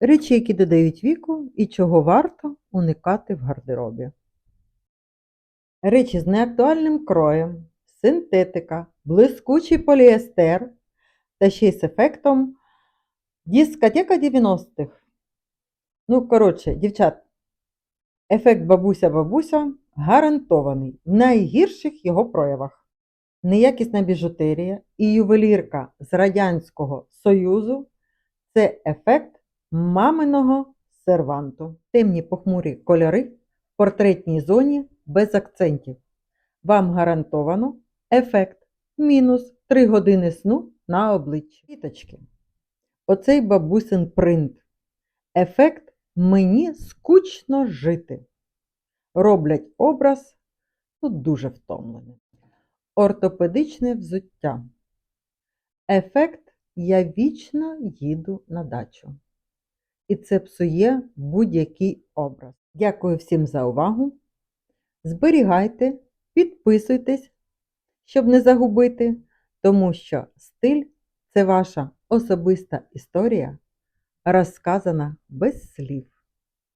Речі, які додають віку і чого варто уникати в гардеробі. Речі з неактуальним кроєм, синтетика, блискучий поліестер та ще й з ефектом дискотека 90-х. Ну, коротше, дівчат, ефект бабуся-бабуся гарантований в найгірших його проявах. Неякісна біжутерія і ювелірка з Радянського Союзу це ефект маминого серванту. Темні похмурі кольори в портретній зоні без акцентів. Вам гарантовано ефект мінус 3 години сну на обличчі. Квіточки. Оцей бабусин принт. Ефект мені скучно жити. Роблять образ ну, дуже втомлений. Ортопедичне взуття. Ефект я вічно їду на дачу. І це псує будь-який образ. Дякую всім за увагу. Зберігайте, підписуйтесь, щоб не загубити, тому що стиль це ваша особиста історія, розказана без слів.